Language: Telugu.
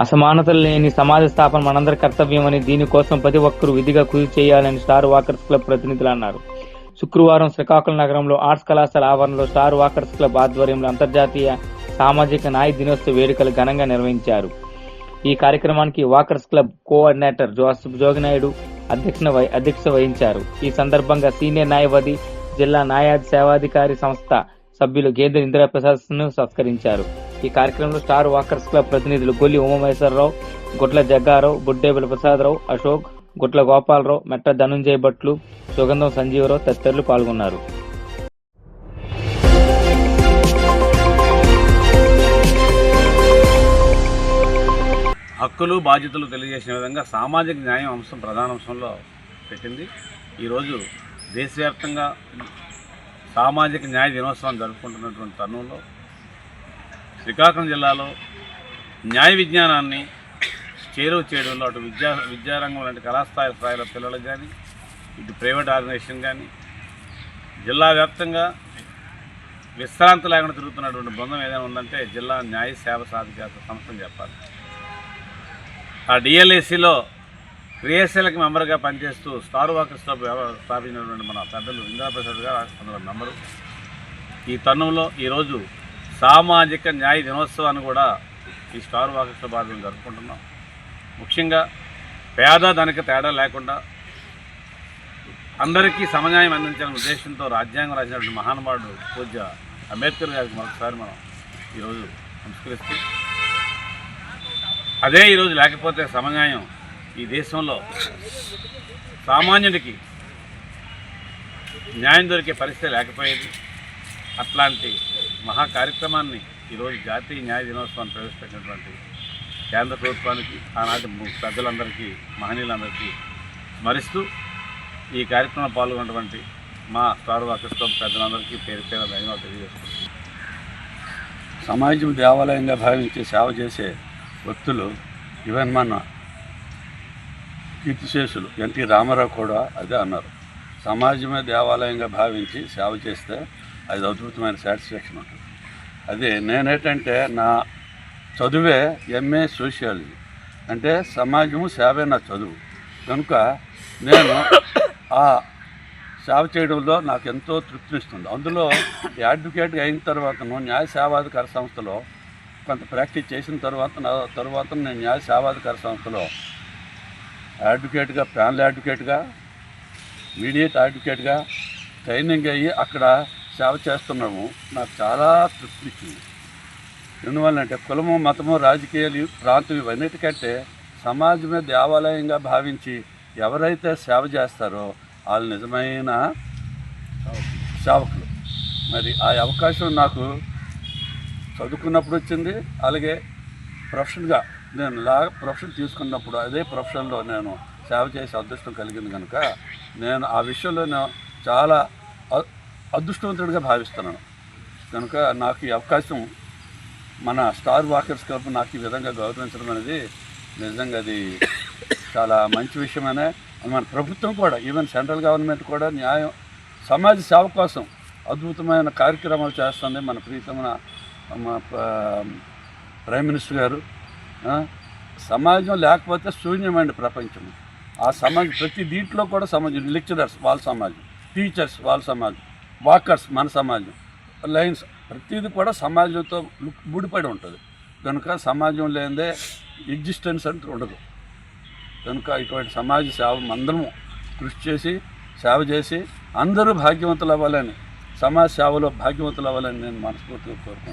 అసమానతలు లేని సమాజ స్థాపన మనందరి కర్తవ్యమని దీనికోసం ప్రతి ఒక్కరూ విధిగా కృషి చేయాలని స్టార్ వాకర్స్ క్లబ్ ప్రతినిధులు అన్నారు. శుక్రవారం శ్రీకాకుళం నగరంలో ఆర్ట్స్ కళాశాల ఆవరణలో స్టార్ వాకర్స్ క్లబ్ ఆధ్వర్యంలో అంతర్జాతీయ సామాజిక న్యాయ దినోత్సవ వేడుకలు ఘనంగా నిర్వహించారు. ఈ కార్యక్రమానికి walkers club coordinator Joseph Joginaidu అధ్యక్ష వహి- అధ్యక్షత వహించారు. ఈ సందర్భంగా సీనియర్ న్యాయవాది జిల్లా న్యాయాధి సేవాధికారి సంస్థ సభ్యులు గేదె ఇందిరాప్రసాద్ను సత్కరించారు. ఈ కార్యక్రమంలో స్టార్ వాకర్స్ క్లబ్ ప్రతినిధులు గొల్లి ఉమామహేశ్వరరావు గుట్ల జగ్గారావు బుడ్డేబుల ప్రసాదరావు అశోక్ గుట్ల గోపాలరావు మెట్ట ధనుంజయ భట్లు సుగంధం సంజీవరావు తదితరులు పాల్గొన్నారు. హక్కులు బాధ్యతలు తెలియజేసిన విధంగా సామాజిక న్యాయం అంశం ప్రధాన అంశంలో పెట్టింది. ఈరోజు దేశవ్యాప్తంగా సామాజిక న్యాయ దినోత్సవం జరుపుకుంటున్నటువంటి తరుణంలో శ్రీకాకుళం జిల్లాలో న్యాయ విజ్ఞానాన్ని చేరువ చేయడంలో అటు విద్యా విద్యారంగం లాంటి కళాస్థాయి స్థాయిలో పిల్లలకు కానీ ఇటు ప్రైవేట్ ఆర్గనైజేషన్ కానీ జిల్లా వ్యాప్తంగా విశ్రాంతి లేకుండా తిరుగుతున్నటువంటి బృందం ఏదైనా ఉందంటే జిల్లా న్యాయ సేవ సాధికార సంస్థని చెప్పాలి. ఆ డిఎల్ఏసీలో క్రియాశీలక మెంబర్గా పనిచేస్తూ స్టార్ వాకర్స్ క్లబ్ స్థాపించినటువంటి మన పెద్దలు ఇంద్రప్రసాద్ గారు అందులో మెంబరు. ఈ తరుణంలో ఈరోజు సామాజిక న్యాయ దినోత్సవాన్ని కూడా ఈ స్టార్ వాకర్స్ క్లబ్ జరుపుకుంటున్నాం. ముఖ్యంగా పేద ధనిక తేడా లేకుండా అందరికీ సమన్యాయం అందించాలనే ఉద్దేశంతో రాజ్యాంగం రాసినటువంటి మహానుభావుడు పూజ్య అంబేద్కర్ గారికి మరొకసారి మనం ఈరోజు సంస్కరిస్తూ అదే ఈరోజు లేకపోతే సమన్యాయం ఈ దేశంలో సామాన్యుడికి న్యాయం దొరికే పరిస్థితి లేకపోయేది. అట్లాంటి మహా కార్యక్రమాన్ని ఈరోజు జాతీయ న్యాయ దినోత్సవాన్ని ప్రవేశపెట్టినటువంటి కేంద్ర ప్రభుత్వానికి ఆనాటి పెద్దలందరికీ మహనీయులందరికీ స్మరిస్తూ ఈ కార్యక్రమంలో పాల్గొన్నటువంటి మా స్టార్ పెద్దలందరికీ పేరు పేరు ధన్యవాదాలు తెలియజేసుకుంటున్నాను. సమాజం దేవాలయంగా భావించి సేవ చేసే వ్యక్తులు ఈవెన్ మన కీర్తిశేషులు ఎన్టీ రామారావు కూడా అదే అన్నారు. సమాజమే దేవాలయంగా భావించి సేవ చేస్తే అది అద్భుతమైన సాటిస్ఫాక్షన్ ఉంటుంది. అది నేనేటంటే నా చదువే ఎంఏ సోషియాలజీ అంటే సమాజము సేవే నా చదువు. కనుక నేను ఆ సేవ చేయడంలో నాకు ఎంతో తృప్తినిస్తుంది. అందులో అడ్వకేట్ అయిన తర్వాతను న్యాయ సేవాధికార సంస్థలో కొంత ప్రాక్టీస్ చేసిన తర్వాత నా తర్వాత నేను న్యాయ సేవాధికార సంస్థలో అడ్వకేట్గా ప్యానల్ అడ్వకేట్గా మీడియేట్ అడ్వకేట్గా ట్రైనింగ్ అయ్యి అక్కడ సేవ చేస్తున్నాము. నాకు చాలా తృప్తినిచ్చింది ఎందువల్లంటే కులము మతము రాజకీయాలు ప్రాంతం ఇవన్నిటికంటే సమాజమే దేవాలయంగా భావించి ఎవరైతే సేవ చేస్తారో వాళ్ళు నిజమైన సేవకులు. మరి ఆ అవకాశం నాకు చదువుకున్నప్పుడు వచ్చింది. అలాగే ప్రొఫెషన్గా నేను లా ప్రొఫెషన్ తీసుకున్నప్పుడు అదే ప్రొఫెషన్లో నేను సేవ చేసే అదృష్టం కలిగింది కనుక నేను ఆ విషయంలో నేను చాలా అదృష్టవంతుడిగా భావిస్తున్నాను. కనుక నాకు ఈ అవకాశం మన స్టార్ వాకర్స్ క్లబ్ నాకు ఈ విధంగా గౌరవించడం అనేది నిజంగా అది చాలా మంచి విషయమనే మన ప్రభుత్వం కూడా ఈవెన్ సెంట్రల్ గవర్నమెంట్ కూడా న్యాయం సమాజ సేవ కోసం అద్భుతమైన కార్యక్రమాలు చేస్తుంది మన ప్రీతమైన ప్రైమ్ మినిస్టర్ గారు. సమాజం లేకపోతే శూన్యమండి ప్రపంచం ఆ సమాజం ప్రతి దీంట్లో కూడా సమాజం లెక్చరర్స్ వాళ్ళ సమాజం టీచర్స్ వాళ్ళ సమాజం. వాకర్స్ మన సమాజం లైన్స్ ప్రతిదీ కూడా సమాజంతో ముడిపడి ఉంటుంది. కనుక సమాజం లేనిదే ఎగ్జిస్టెన్స్ అంటూ ఉండదు. కనుక ఇటువంటి సమాజ సేవ అందరము కృషి చేసి సేవ చేసి అందరూ భాగ్యవంతులు అవ్వాలని సమాజ సేవలో భాగ్యవంతులు అవ్వాలని నేను మనస్ఫూర్తిగా కోరుకుంటున్నాను.